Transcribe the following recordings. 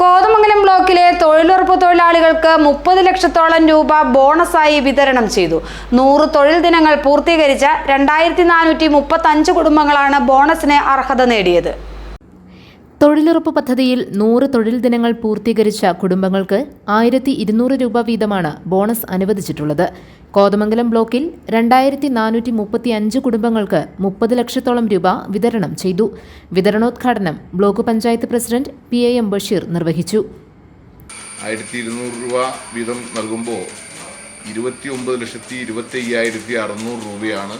കോതമംഗലം ബ്ലോക്കിലെ തൊഴിലുറപ്പ് തൊഴിലാളികൾക്ക് മുപ്പത് ലക്ഷത്തോളം രൂപ ബോണസായി വിതരണം ചെയ്തു. നൂറ് തൊഴിൽ ദിനങ്ങൾ പൂർത്തീകരിച്ച രണ്ടായിരത്തി നാനൂറ്റി മുപ്പത്തഞ്ച് കുടുംബങ്ങളാണ് ബോണസിന് അർഹത നേടിയത്. തൊഴിലുറപ്പ് പദ്ധതിയിൽ നൂറ് തൊഴിൽ ദിനങ്ങൾ പൂർത്തീകരിച്ച കുടുംബങ്ങൾക്ക് ആയിരത്തി ഇരുന്നൂറ് രൂപ വീതമാണ് ബോണസ് അനുവദിച്ചിട്ടുള്ളത്. കോതമംഗലം ബ്ലോക്കിൽ രണ്ടായിരത്തി നാനൂറ്റി മുപ്പത്തി അഞ്ച് കുടുംബങ്ങൾക്ക് മുപ്പത് ലക്ഷത്തോളം രൂപ വിതരണം ചെയ്തു. വിതരണോദ്ഘാടനം block panchayat president P A M Basheer നിർവഹിച്ചു. ആയിരത്തി ഇരുന്നൂറ് രൂപ വീതം നൽകുമ്പോൾ ഇരുപത്തി ഒമ്പത് ലക്ഷത്തി ഇരുപത്തി അയ്യായിരത്തി അറുന്നൂറ് രൂപയാണ്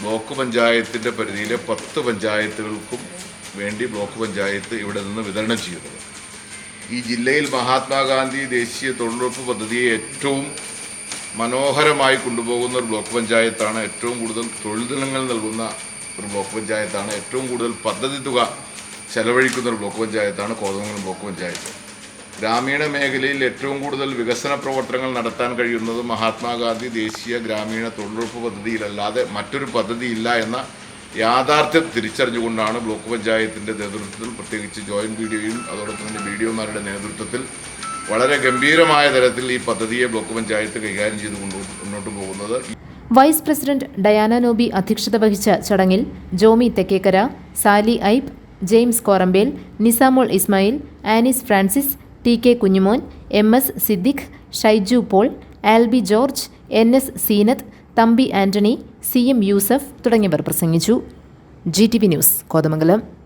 ബ്ലോക്ക് പഞ്ചായത്തിന്റെ പരിധിയിലെ പത്ത് പഞ്ചായത്തുകൾക്കും വേണ്ടി ബ്ലോക്ക് പഞ്ചായത്ത് ഇവിടെ നിന്ന് വിതരണം ചെയ്യുന്നത്. ഈ ജില്ലയിൽ മഹാത്മാഗാന്ധി ദേശീയ തൊഴിലുറപ്പ് പദ്ധതിയെ ഏറ്റവും മനോഹരമായി കൊണ്ടുപോകുന്ന ഒരു ബ്ലോക്ക് പഞ്ചായത്താണ്. ഏറ്റവും കൂടുതൽ തൊഴിൽ ദിനങ്ങൾ നൽകുന്ന ഒരു ബ്ലോക്ക് പഞ്ചായത്താണ്. ഏറ്റവും കൂടുതൽ പദ്ധതി തുക ചെലവഴിക്കുന്ന ഒരു ബ്ലോക്ക് പഞ്ചായത്താണ് കോതമംഗലം ബ്ലോക്ക് പഞ്ചായത്ത്. ഗ്രാമീണ മേഖലയിൽ ഏറ്റവും കൂടുതൽ വികസന പ്രവർത്തനങ്ങൾ നടത്താൻ കഴിയുന്നത് മഹാത്മാഗാന്ധി ദേശീയ ഗ്രാമീണ തൊഴിലുറപ്പ് പദ്ധതിയിലല്ലാതെ മറ്റൊരു പദ്ധതിയില്ല എന്ന യാഥാർത്ഥ്യം തിരിച്ചറിഞ്ഞുകൊണ്ടാണ് ബ്ലോക്ക് പഞ്ചായത്തിന്റെ നേതൃത്വത്തിൽ പ്രത്യേകിച്ച് ജോയിന്റ് ബി ഡിയും അതോടൊപ്പം തന്നെ ബി ഡിഒമാരുടെ നേതൃത്വത്തിൽ വളരെ ഗംഭീരമായ തരത്തിൽ ഈ പദ്ധതിയെ ബ്ലോക്ക് പഞ്ചായത്ത് കൈകാര്യം ചെയ്ത് മുന്നോട്ട് പോകുന്നത്. വൈസ് പ്രസിഡന്റ് ഡയാന നോബി അധ്യക്ഷത വഹിച്ച ചടങ്ങിൽ Jomy Thekkekara Sally Aib James Korambel Nisamol Ismail Anis Francis T K Kunjumon M S Siddique Shaiju Paul Albi George N S Zeenath Thampi Antony C M Yusuf തുടങ്ങിയവർ പ്രസംഗിച്ചു. G T V news Kothamangalam.